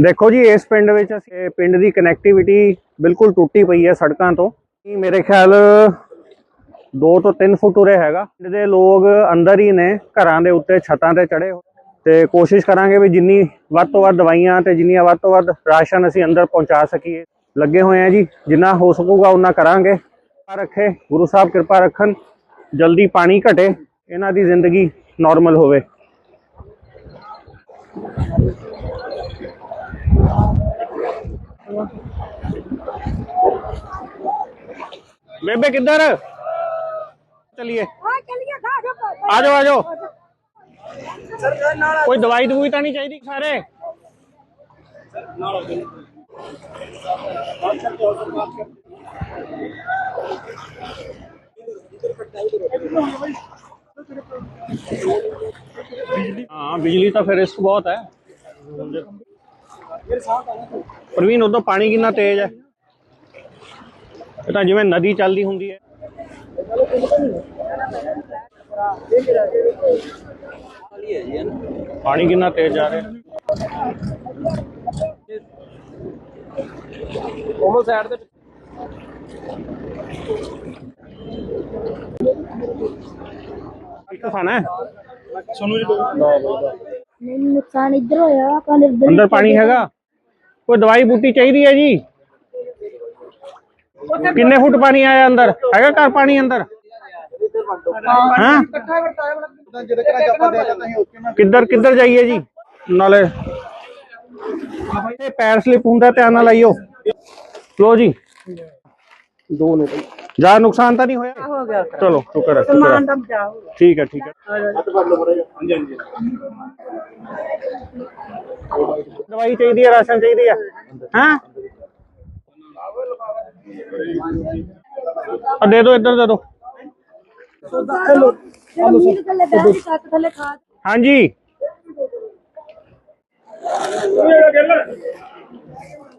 ਦੇਖੋ ਜੀ, ਇਸ ਪਿੰਡ ਵਿੱਚ ਅਸੀਂ ਪਿੰਡ ਦੀ ਕਨੈਕਟੀਵਿਟੀ ਬਿਲਕੁਲ ਟੁੱਟੀ ਪਈ ਹੈ ਸੜਕਾਂ ਤੋਂ। ਇਹ ਮੇਰੇ ਖਿਆਲ 2 ਤੋਂ 3 ਫੁੱਟ ਉਰੇ ਹੈਗਾ। ਪਿੰਡ ਦੇ ਲੋਕ ਅੰਦਰ ਹੀ ਨੇ, ਘਰਾਂ ਦੇ ਉੱਤੇ ਛੱਤਾਂ ਤੇ ਚੜੇ ਤੇ ਕੋਸ਼ਿਸ਼ ਕਰਾਂਗੇ ਵੀ ਜਿੰਨੀ ਵੱਧ ਤੋਂ ਵੱਧ ਦਵਾਈਆਂ ਤੇ ਜਿੰਨੀਆਂ ਵੱਧ ਤੋਂ ਵੱਧ ਰਾਸ਼ਨ ਅਸੀਂ ਅੰਦਰ ਪਹੁੰਚਾ ਸਕੀਏ। ਲੱਗੇ ਹੋਏ ਆ ਜੀ, ਜਿੰਨਾ ਹੋ ਸਕੂਗਾ ਉਹਨਾਂ ਕਰਾਂਗੇ। ਰੱਖੇ, ਗੁਰੂ ਸਾਹਿਬ ਕਿਰਪਾ ਰੱਖਣ, ਜਲਦੀ ਪਾਣੀ ਘਟੇ, ਇਹਨਾਂ ਦੀ ਜ਼ਿੰਦਗੀ ਨਾਰਮਲ ਹੋਵੇ। बेबे किधर? चलिए। आ जाओ आ जाओ कोई दवाई दवाई तो नहीं चाहिए सारे? हाँ बिजली तो फिर रिस्क बहुत है। ਪ੍ਰਵੀਨ ਉਦੋਂ ਪਾਣੀ ਕਿੰਨਾ ਤੇਜ਼ ਹੈ? ਇਹ ਤਾਂ ਜਿਵੇਂ ਨਦੀ ਚੱਲਦੀ ਹੁੰਦੀ ਹੈ। ਪਾਣੀ ਕਿੰਨਾ ਤੇਜ਼ ਜਾ ਰਿਹਾ? ਉਹ ਸਾਈਡ ਤੇ ਇੱਕ ਖਾਣਾ ਹੈ? ਨਹੀਂ ਨੁਕਸਾਨ ਇੱਧਰ ਹੋਇਆ ਆਪਾਂ ਨੇ ਅੰਦਰ ਪਾਣੀ ਹੈਗਾ? ਕੋਈ ਦਵਾਈ ਬੂਟੀ ਚਾਹੀਦੀ ਹੈ ਜੀ? ਕਿੰਨੇ ਫੁੱਟ ਪਾਣੀ ਆਇਆ ਅੰਦਰ? ਹੈਗਾ ਘਰ ਪਾਣੀ ਅੰਦਰ? ਹਾਂ? ਕਿੱਧਰ ਕਿੱਧਰ ਜਾਈਏ ਜੀ? ਨਾਲੇ ਤੇ ਪੈਰ ਸਲਿਪ ਹੁੰਦਾ ਧਿਆਨ ਨਾਲ ਆਈਓ ਲੋ ਜੀ। ज़्यादा नुकसान तो नहीं होया? हो गया चलो तो शुक्र है तो ठीक है ठीक है। दवाई चाहिए राशन चाहिए है। हाँ? दे दो इधर दे दो। हाँ जी।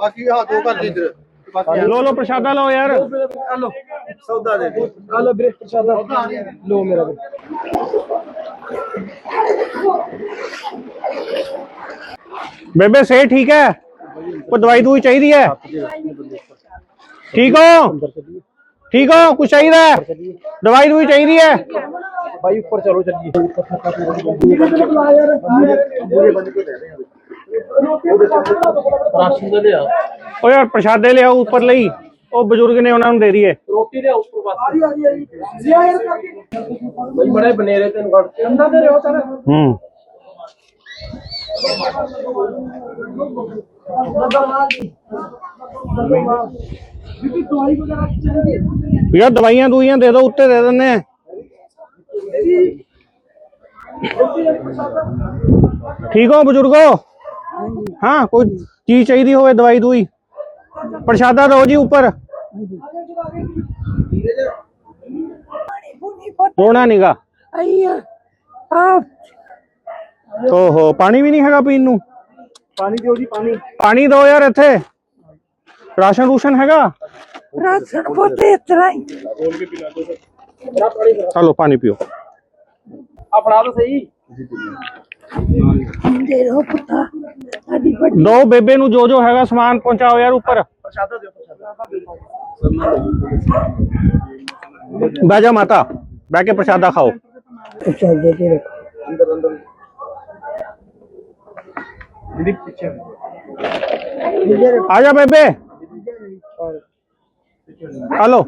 बाकी हाँ दो कर लीटर लो लो प्रसाद लो यार लो सौदा दे लो ब्रेक प्रसाद लो मेरा बेबे से ठीक है को दवाई दवाई चाहिए है ठीक हो ठीक हो कुछ चाहिए है दवाई दवाई चाहिए है भाई ऊपर चलो चलिए ਰਾਸ਼ਨ ਦੇ ਲਿਆ। ਓ ਯਾਰ ਪ੍ਰਸ਼ਾਦੇ ਲਿਆਓ ਉੱਪਰ ਲਈ। ਉਹ ਬਜ਼ੁਰਗ ਨੇ ਉਹਨਾਂ ਨੂੰ ਦੇ ਦਈਏ। ਰੋਟੀ ਦੇ ਉੱਪਰ ਬਸ। ਭਾਈ ਬੜੇ ਬਨੇਰੇ ਤੈਨੂੰ ਕੱਢ ਕੇ। ਅੰਦਰ ਦੇ ਰਿਓ ਚੱਲ ਹੂੰ। ਯਾਰ ਦਵਾਈਆਂ ਦੂਈਆਂ ਦੇ ਦਿਓ ਉੱਤੇ ਦੇ ਦਿੰਨੇ ਆ। ਠੀਕ ਹੋ ਬਜ਼ੁਰਗੋ? ਹਾਂ ਕੋਈ ਚੀਜ਼ ਚਾਹੀਦੀ ਹੋਵੇ ਦਵਾਈ ਦੂਈ ਪ੍ਰਸ਼ਾਦਾ ਦੋ ਜੀ ਉੱਪਰ। ਹੋਣਾ ਨੀਗਾ ਓਹੋ ਪਾਣੀ ਵੀ ਨਹੀਂ ਹੈਗਾ ਪੀਣ ਨੂੰ? ਪਾਣੀ ਦਿਓ ਜੀ ਪਾਣੀ। ਪਾਣੀ ਦਿਓ ਯਾਰ ਇੱਥੇ। ਰਾਸ਼ਨ ਰੂਸ਼ਨ ਹੈਗਾ? ਰਾਸ਼ਨ ਪੋਤੇ ਇਤਰਾ ਹੀ। ਚਲੋ ਪਾਣੀ ਪੀਓ। ਆ ਫੜਾ ਦੋ ਸਹੀ। ਦੇ ਰੋ ਪੁੱਤਾ। ਦੋ ਬੇਬੇ ਨੂੰ ਜੋ ਜੋ ਹੈਗਾ ਸਮਾਨ ਪਹੁੰਚਾਓ ਯਾਰ ਉੱਪਰ। ਪ੍ਰਸ਼ਾਦਾ ਦਿਓ ਪ੍ਰਸ਼ਾਦਾ। ਬਹਿ ਜਾ ਮਾਤਾ ਬਹਿ ਕੇ ਪ੍ਰਸ਼ਾਦਾ ਖਾਓ। ਪ੍ਰਸ਼ਾਦਾ ਦੇ ਰੱਖੋ। ਅੰਦਰ ਅੰਦਰ। ਇਹਦੀ ਪਿੱਛੇ ਆ। ਜਾ ਬੇਬੇ। ਹਲੋ।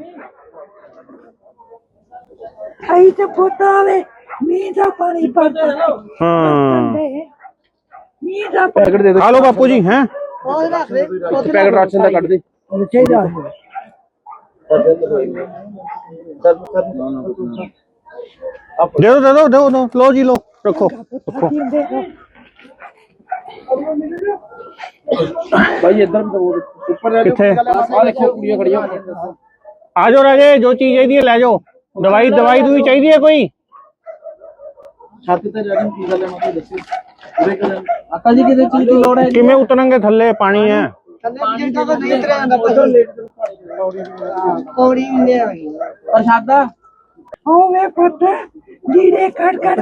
ਆਈ ਤੇ ਪੁੱਤਾਂ ਦੇ ਮੀਂਹ ਦਾ ਪਾਣੀ ਪੜਦਾ ਹਾਂ। ਪੈਕਟ ਦੇ ਆ ਲੋ ਬਾਪੂ ਜੀ ਹੈ ਪੈਕਟ ਰਾਸ਼ਨ ਦਾ ਕੱਢ ਦੇ चाहिए ਦੇ ਦੋ ਦੇ ਦੋ ਦੇ ਦੋ ਲੋ ਜੀ ਲੋ ਰੱਖੋ ਰੱਖੋ दे दो ਭਾਈ ਇੱਧਰ ਵੀ ਦਬੋ ਉੱਪਰ ਜਾ ਕਿੱਥੇ ਆ ਦੇਖੋ ਕੁੜੀਆਂ ਖੜੀਆਂ ਆ ਜਾਓ ਰਾਜੇ ਜੋ अकाल जी तो चीज़ की लोड़ है। उतरेंगे थल्ले? पानी है। कट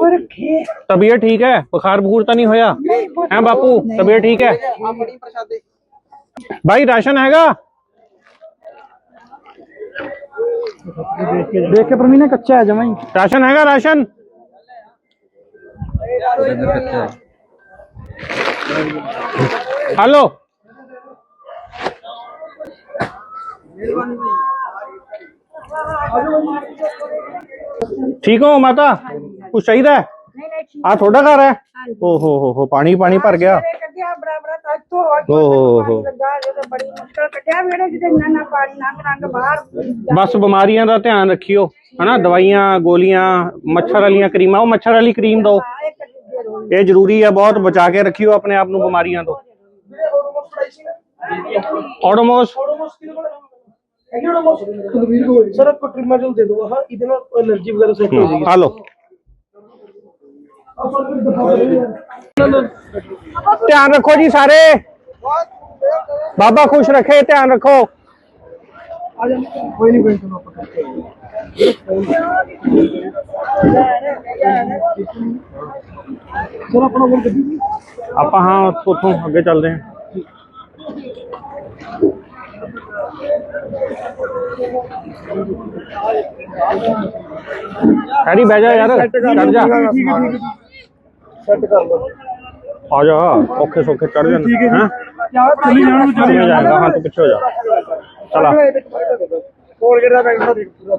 और तबीयत ठीक है? बुखार बुखार तो नहीं होया? हैं बापू तबीयत ठीक है? भाई राशन हैगा? देख के प्रवीण कच्चा है जमाई। राशन हैगा राशन? ਤੱਕ ਤੋਂ ਓ ਹੋ ਹੋ? ਲੱਗਾ ਜਦੋਂ ਬੜੀ ਮੁਸ਼ਕਲ ਕੱਢਿਆ ਵੇੜੇ ਜਿਹਦੇ ਨਾ ਨਾ ਪਾਣੀ ਲੰਘ ਲੰਘ ਬਾਹਰ ਬਸ ਬਿਮਾਰੀਆਂ ਦਾ ਧਿਆਨ ਰੱਖਿਓ। ਹਨਾ ਦਵਾਈਆਂ ਗੋਲੀਆਂ ਮੱਛਰ ਵਾਲੀਆਂ ਕਰੀਮਾਂ ਉਹ ਮੱਛਰ ਵਾਲੀ ਕਰੀਮ ਰੋ ਇਹ ਜ਼ਰੂਰੀ ਹੈ ਬਹੁਤ ਬਚਾ ਕੇ ਰੱਖਿਓ ਆਪਣੇ ਆਪ ਨੂੰ ਬਿਮਾਰੀਆਂ ਤੋਂ। ਆਟੋਮੋਸ ਸਰ ਕੋਟਰੀਮਾਜਲ ਦੇ ਦਿਓ ਆਹ ਇਹਦੇ ਨਾਲ ਐਲਰਜੀ ਵਗੈਰਾ ਸੈੱਟ ਹੋ ਜਾਏਗੀ। ਆ ਲਓ। ਧਿਆਨ ਰੱਖੋ ਜੀ ਸਾਰੇ। ਬਾਬਾ ਖੁਸ਼ ਰੱਖੇ ਧਿਆਨ ਰੱਖੋ। ਕੋਈ ਨਹੀਂ ਕੋਈ ਨਹੀਂ ਆਪਾਂ ਕਰਦੇ ਸਰ ਆਪਣਾ ਬੋਲ ਗੱਡੀ ਆਪਾਂ ਹਾਂ ਉੱਥੋਂ ਅੱਗੇ ਚੱਲਦੇ ਹਾਂ ਹੈਰੀ ਬਹਿ ਜਾ ਯਾਰ ਚੜ ਜਾ ਸੈੱਟ ਕਰ ਲਓ ਆ ਜਾ ਔਖੇ ਸੌਖੇ ਚੜ ਜਾ ਹਾਂ ਚਲੀ ਜਾਣ ਨੂੰ ਚੜ ਜਾਏਗਾ ਹਾਂ ਤੂੰ ਪਿੱਛੇ ਹੋ ਜਾ ਚਲਾ ਕੋਲਗੇਟ ਦਾ। ਪੈਕਟ ਦੇਖ ਪੂਰਾ